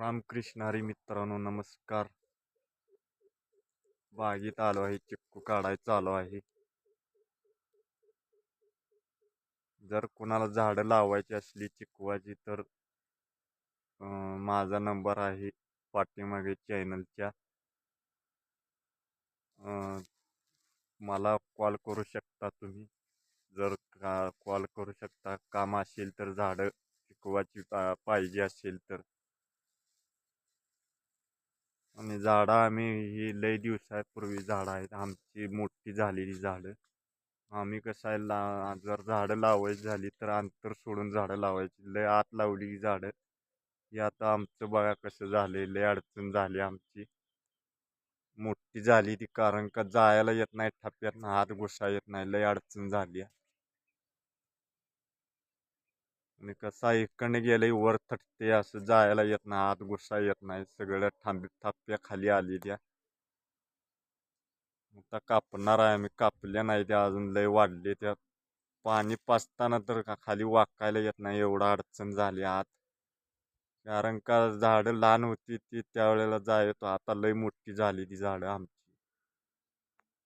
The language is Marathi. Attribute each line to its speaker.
Speaker 1: रामकृष्ण हरी मित्रांनो नमस्कार. बागेत आलो आहे चिक्कू काढायचं आलो आहे. जर कुणाला झाडं लावायची असली चिकवाची तर माझा नंबर आहे पाठीमागे चॅनलच्या. मला कॉल करू शकता तुम्ही? जर का कॉल करू शकता काम असेल तर झाडं चिकवाची पा- पाहिजे असेल तर. आणि झाडं आम्ही ही लय दिवसापूर्वी झाडं आहेत. आमची मोठी झालेली झाडं. आम्ही कसं आहे ला जर झाडं लावायची झाली तर अंतर सोडून झाडं लावायची. लय आत लावली झाडं. ही आता आमचं बघा कसं झाले लय अडचण झाली आमची. मोठी झाली ती कारण का जायला येत नाही ठप्प्यात हात घुसा येत नाही. लय अडचण झाली आणि कसं आहे इकडनं वर थटते असं जायला येत नाही आत घुसा येत नाही सगळं थांब थाप्या खाली आली आता कापणार आहे आम्ही कापल्या नाही त्या अजून लय वाढले त्या. पाणी पाचताना तर का खाली वाकायला येत नाही एवढा अडचण झाली आत. कारण का झाडं लहान होती ती त्यावेळेला जायचो आता लय मोठी झाली ती झाडं आमची.